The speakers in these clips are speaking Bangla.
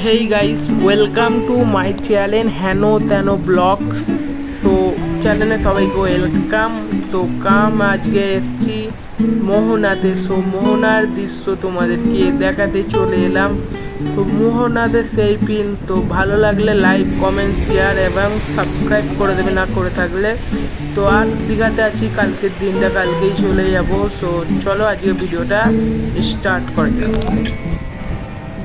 Hey guys welcome to my channel হ্যানো তেনো ব্লগস তো চ্যানেলে সবাইকে ওয়েলকাম তো কাম আজকে এসছি মোহনাতে সো মোহনার দৃশ্য তোমাদেরকে দেখাতে চলে এলাম তো মোহনাতে সেই পিন তো ভালো লাগলে লাইক কমেন্ট শেয়ার এবং সাবস্ক্রাইব করে দেবে না করে থাকলে তো আর দীঘাতে আছি কালকের দিনটা কালকেই চলে যাব সো চলো আজকে ভিডিওটা স্টার্ট করা যাক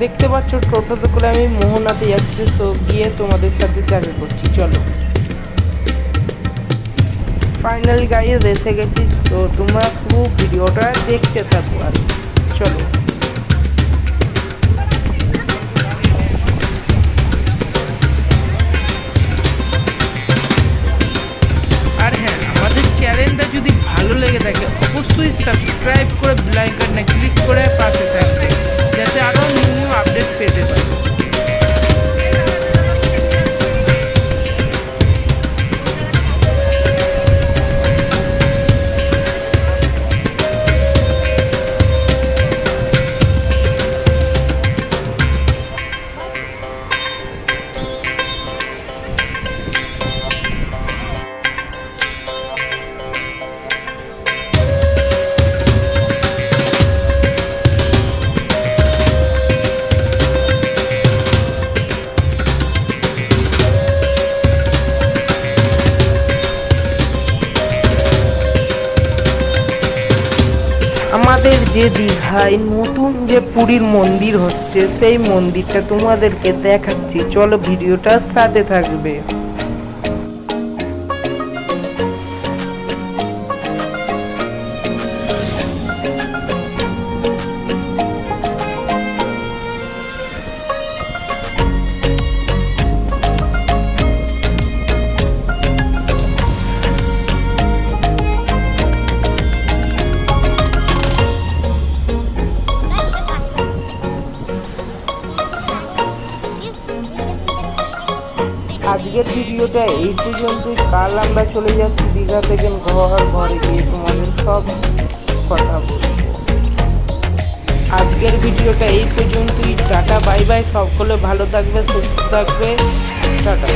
দেখতে পাচ্ছ টোটোতে করে আমি মোহনাতে যাচ্ছি সো গিয়ে তোমাদের সাথে দেখা করছি, চলো। ফাইনালি গাইয়ে এসে গেছি, তো তোমরা পুরো ভিডিওটা দেখতে থাকো আর চলো। আর হ্যাঁ আমাদের চ্যানেলটা যদি ভালো লেগে থাকে, অবশ্যই সাবস্ক্রাইব করে বেল আইকনে ক্লিক করে পাশে থাকবে। আমাদের যে দীঘায় নতুন যে পুরীর মন্দির হচ্ছে, সেই মন্দিরটা তোমাদেরকে দেখাচ্ছি। চলো ভিডিওটা সাথে থাকবে। আজকের ভিডিওটা এই পর্যন্তই। কাল আমরা চলে যাচ্ছি দীঘা থেকে ঘর, ঘরে গিয়ে তোমাদের সব কথা বলব। আজকের ভিডিওটা এই পর্যন্তই। Tata, bye bye. সকলে ভালো থাকবে, সুস্থ থাকবে। টাটা।